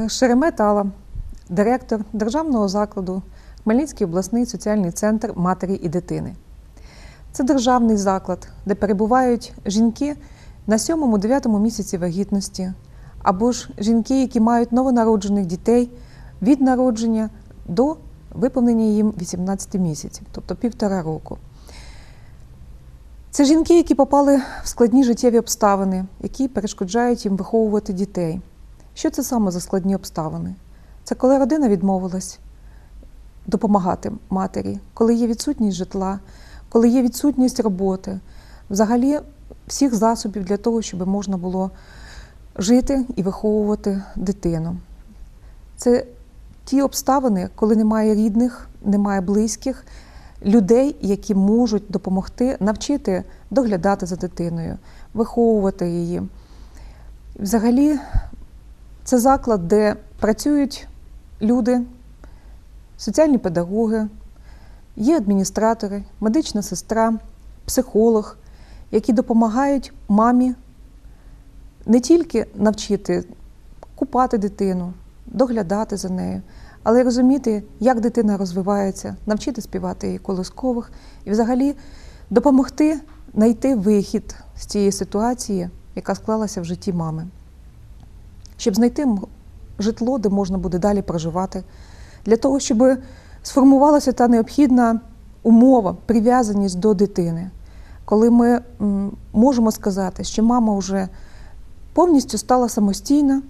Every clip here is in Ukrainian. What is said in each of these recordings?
Е, Шеремет Алла, директор державного закладу Хмельницький обласний соціальний центр матері і дитини. Це державний заклад, де перебувають жінки на 7-9 місяці вагітності, або ж жінки, які мають новонароджених дітей від народження до виповнення їм 18 місяців, тобто півтора року. Це жінки, які попали в складні життєві обставини, які перешкоджають їм виховувати дітей. Що це саме за складні обставини? Це коли родина відмовилась допомагати матері, коли є відсутність житла, коли є відсутність роботи, взагалі всіх засобів для того, щоб можна було жити і виховувати дитину. Це ті обставини, коли немає рідних, немає близьких, людей, які можуть допомогти навчити доглядати за дитиною, виховувати її. Взагалі, це заклад, де працюють люди, соціальні педагоги, є адміністратори, медична сестра, психолог, які допомагають мамі не тільки навчити купати дитину, доглядати за нею, але й розуміти, як дитина розвивається, навчити співати її колискових і взагалі допомогти знайти вихід з цієї ситуації, яка склалася в житті мами, щоб знайти житло, де можна буде далі проживати, для того, щоб сформувалася та необхідна умова, прив'язаність до дитини, коли ми можемо сказати, що мама вже повністю стала самостійна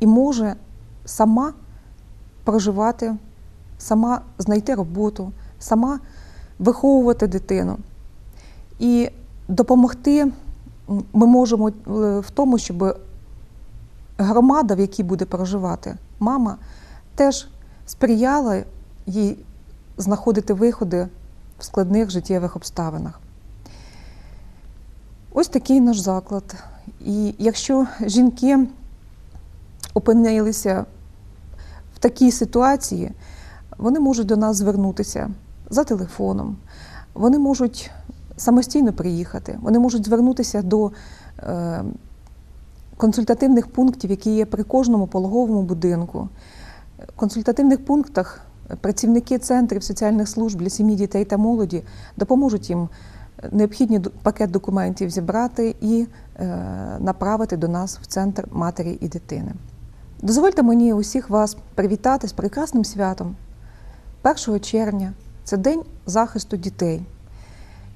і може сама проживати, сама знайти роботу, сама виховувати дитину. І допомогти ми можемо е, в тому, щоб громада, в якій буде проживати мама, теж сприяла їй знаходити виходи в складних життєвих обставинах. Ось такий наш заклад. І якщо жінки опинилися в такій ситуації, вони можуть до нас звернутися за телефоном, вони можуть самостійно приїхати, вони можуть звернутися до е, консультативних пунктів, які є при кожному пологовому будинку. В консультативних пунктах працівники центрів соціальних служб для сім'ї, дітей та молоді допоможуть їм необхідний пакет документів зібрати і е, направити до нас в центр матері і дитини. Дозвольте мені усіх вас привітати з прекрасним святом. 1 червня це День захисту дітей.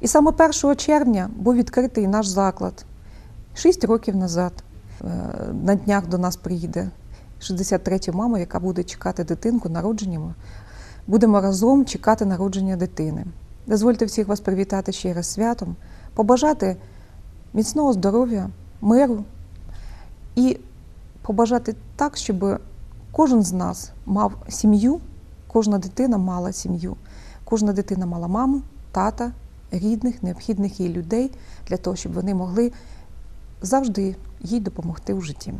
І саме 1 червня був відкритий наш заклад. Шість років назад на днях до нас приїде 63-я мама, яка буде чекати дитинку народженням. Будемо разом чекати народження дитини. Дозвольте всіх вас привітати ще раз святом, побажати міцного здоров'я, миру і побажати так, щоб кожен з нас мав сім'ю, кожна дитина мала сім'ю, кожна дитина мала маму, тата, рідних, необхідних їй людей для того, щоб вони могли завжди їй допомогти у житті.